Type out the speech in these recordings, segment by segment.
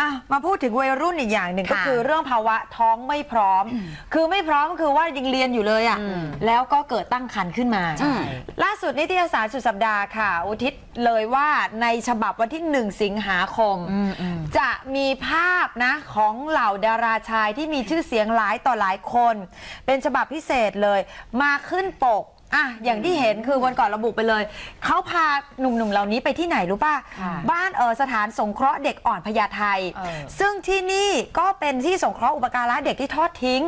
อะมาพูดถึงวัยรุ่นอีกอย่างหนึ่งก็ค่ะคือเรื่องภาวะท้องไม่พร้อม คือไม่พร้อมคือว่ายังเรียนอยู่เลยอะ่ะอืมแล้วก็เกิดตั้งครรภ์ขึ้นมาใช่ล่าสุดนิตยสารสุดสัปดาห์ค่ะ อุทิศเลยว่าในฉบับวันที่ 1 สิงหาคม จะมีภาพนะของเหล่าดาราชายที่มีชื่อเสียงหลายต่อหลายคน เป็นฉบับพิเศษเลยมาขึ้นปก อะอย่างที่เห็นคือวันก่อนระบุไปเลย เขาพาหนุ่มๆเหล่านี้ไปที่ไหนรู้ป่ะ ค่ะบ้านเออสถานสงเคราะห์เด็กอ่อนพญาไทเออซึ่งที่นี่ก็เป็นที่สงเคราะห์อุปการะเด็กที่ทอดทิ้ง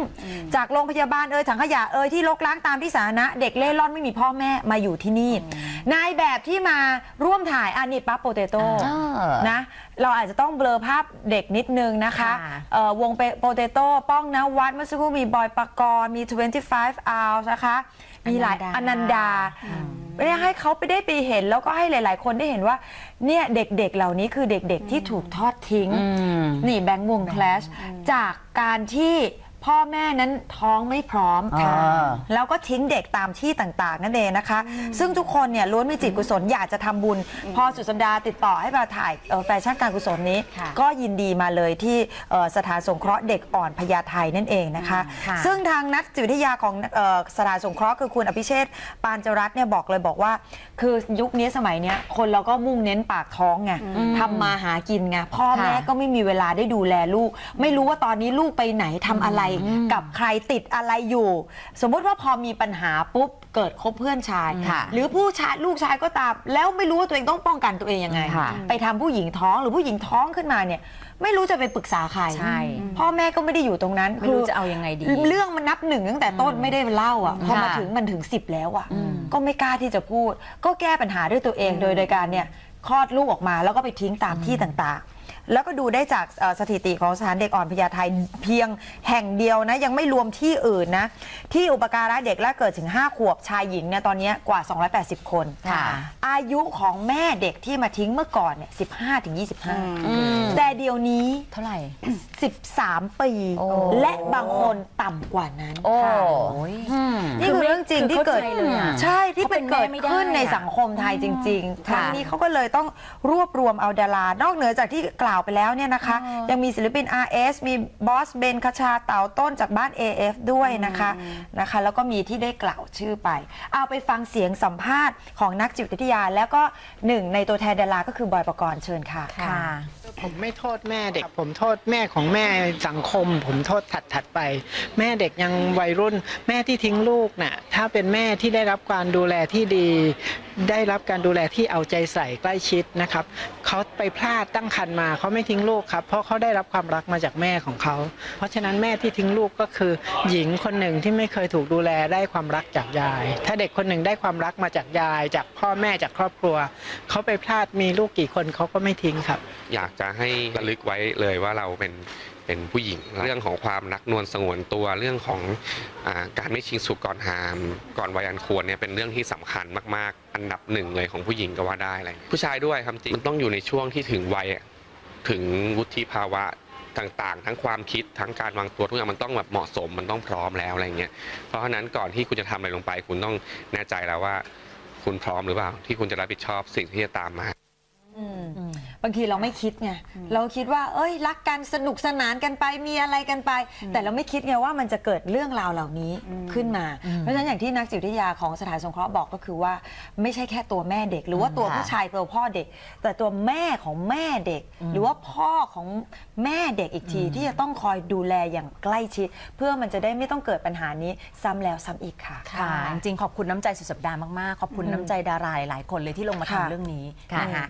จากโรงพยาบาลเอยถังขยะเอยที่ลกล้างตามที่สาธารณะเด็กเล่ร่อนไม่มีพ่อแม่มาอยู่ที่นี่ นายแบบที่มาร่วมถ่ายอันนี้ปั๊บโปเตโต้เออนะเราอาจจะต้องเบลอภาพเด็กนิดนึงนะคะค่ะ เอ่อวงโปเตโต้ป้องนะวัดเมื่อสักครู่มีบอยปกรณ์มี 25 hours นะคะ มีหลายออนันันนดาดาไม่ได้ให้เขาไปได้ไปเห็นแล้วก็ให้หลาย ๆ คนได้เห็นว่าเนี่ยเด็กๆเหล่านี้คือเด็กๆที่ถูกทอดทิ้งนี่แบงค์วงคลาสจากการที่ พ่อแม่นั้นท้องไม่พร้อมค่ะแล้วก็ทิ้งเด็กตามที่ต่างๆ นั่นเองนะคะ ซึ่งทุกคนเนี่ยล้วนมีจิตกุศลอยากจะทำบุญ พอสุดสัปดาห์ติดต่อให้มาถ่ายเอ่อแฟชั่นการกุศลนี้ ค่ะก็ยินดีมาเลยที่เอ่อสถานสงเคราะห์เด็กอ่อนพญาไทนั่นเองนะคะ ค่ะ ซึ่งทางนักจิตวิทยาของเอ่อสถานสงเคราะห์คือคุณอภิเชษฐ์ปานจรัตน์เนี่ยบอกเลยบอกว่า คือยุคนี้สมัยเนี้ยคนเราก็มุ่งเน้นปากท้องไงทำมาหากินไงพ่อแม่ค่ะ ก็ไม่มีเวลาได้ดูแลลูก ไม่รู้ว่าตอนนี้ลูกไปไหนทำอะไรกับใครติดอะไรอยู่ สมมุติว่าพอมีปัญหาปุ๊บเกิดคบเพื่อนชาย ค่ะ หรือผู้ชายลูกชายก็ตาม แล้วไม่รู้ว่าตัวเองต้องป้องกันตัวเองยังไง ค่ะไปทำผู้หญิงท้องหรือผู้หญิงท้องขึ้นมาเนี่ย ไม่รู้จะไปปรึกษาใครใช่ พ่อแม่ก็ไม่ได้อยู่ตรงนั้น ไม่รู้จะเอายังไงดี เรื่องมันนับหนึ่งตั้งแต่ต้นไม่ได้เล่าอะพอมาค่ะถึงมันถึงสิบแล้วอะ ก็ไม่กล้าที่จะพูด ก็แก้ปัญหาด้วยตัวเองโดยโดยการเนี่ย คลอดลูกออกมา แล้วก็ไปทิ้งตามที่ต่างๆ แล้วก็ดูได้จากเอ่อสถิติของสถานเด็กอ่อนพญาไทเพียงแห่งเดียวนะ ยังไม่รวมที่อื่นนะ ที่อุปการะเด็กและเกิดถึง 5 ขวบชายหญิงเนี่ยตอนเนี้ยกว่า 280 คนค่ะ อายุของแม่เด็กที่มาทิ้งเมื่อก่อนเนี่ย15ถึง25แต่ เดี๋ยวนี้เท่าไหร่ 13 ปี โอ้ และบางคนต่ำกว่านั้นโอ้ค่ะ ย นี่คือเรื่องจริงที่เกิดคือเข้าใจเลยอะใช่ที่เป็นเขาเป็นเกิดแม่ไม่ได้ขึ้นในอะสังคมไทยจริงๆคค่ะรั้งนี้เขาก็เลยต้องรวบรวมเอาดารานอกเหนือจากที่กล่าวไปแล้วเนี่ยนะคะ ยังมีศิลปิน RS มีบอสเบนคชาเต่าต้นจากบ้าน AF ด้วยนะคะนะคะ แล้วก็มีที่ได้กล่าวชื่อไป เอาไปฟังเสียงสัมภาษณ์ของนักจิตวิทยา แล้วก็หนึ่งในตัวแทนดาราก็คือบอยประกรณ์เชิญค่ะ ค่ะ ผมไม่โทษแม่เด็ก ผมโทษแม่ของแม่สังคม ผมโทษถัดถัดไป แม่เด็กยังวัยรุ่น แม่ที่ทิ้งลูกน่ะถ้าเป็นแม่ที่ได้รับการดูแลที่ดี ได้รับการดูแลที่เอาใจใส่ใกล้ชิดนะครับเขาไปพลาดตั้งครรภ์มาเขาไม่ทิ้งลูกครับ เพราะเขาได้รับความรักมาจากแม่ของเขา เพราะฉะนั้นแม่ที่ทิ้งลูกก็คือ หญิงคนหนึ่งที่ไม่เคยถูกดูแลได้ความรักจากยาย ถ้าเด็กคนหนึ่งได้ความรักมาจากยาย จากพ่อแม่จากครอบครัวเขาไปพลาดมีลูกกี่คนเขาก็ไม่ทิ้งครับ อยากจะให้ระลึกไว้เลยว่าเราเป็น เป็นผู้หญิง เรื่องของความรักนวลสงวนตัวเรื่องของอการไม่ชิงสุกก่อนหาม ก่อนวัยอันควรเนี่ยเป็นเรื่องที่สำคัญมากๆ อันดับหนึ่งเลยของผู้หญิงก็ว่าได้อะไรผู้ชายด้วยครับจริงมันต้องอยู่ในช่วงที่ถึงวัยถึงวุฒิภาวะต่างๆ ทั้งความคิดทั้งการวางตัวทุกอย่างมันต้องแบบเหมาะสมมันต้องพร้อมแล้วอะไรเงี้ยเพราะฉะนั้นก่อนที่คุณจะทำอะไรลงไป คุณต้องแน่ใจแล้วว่า คุณพร้อมหรือเปล่า ที่คุณจะรับผิดชอบสิ่งที่จะตามมาอืม บางทีเราไม่คิดไงเราคิดว่า เอ้ย รักกันสนุกสนานกันไปมีอะไรกันไป แต่เราไม่คิดไงว่ามันจะเกิดเรื่องราวเหล่านี้ขึ้นมา เพราะฉะนั้นอย่างที่นักจิตวิทยาของสถานสงเคราะห์บอกก็คือว่า ไม่ใช่แค่ตัวแม่เด็ก หรือว่าตัวค่ะผู้ชายตัวพ่อเด็ก แต่ตัวแม่ของแม่เด็ก หรือว่าพ่อของแม่เด็กอีกทีที่จะต้องคอยดูแลอย่างใกล้ชิด เพื่อมันจะได้ไม่ต้องเกิดปัญหานี้ซ้ำแล้วซ้ำอีกค่ะค่ะจริงๆขอบคุณน้ำใจสุดสัปดาห์มากๆ ขอบคุณน้ำใจดาราหลายๆคนเลยที่ลงมาค่ะทำเรื่องนี้ค่ะนะคะ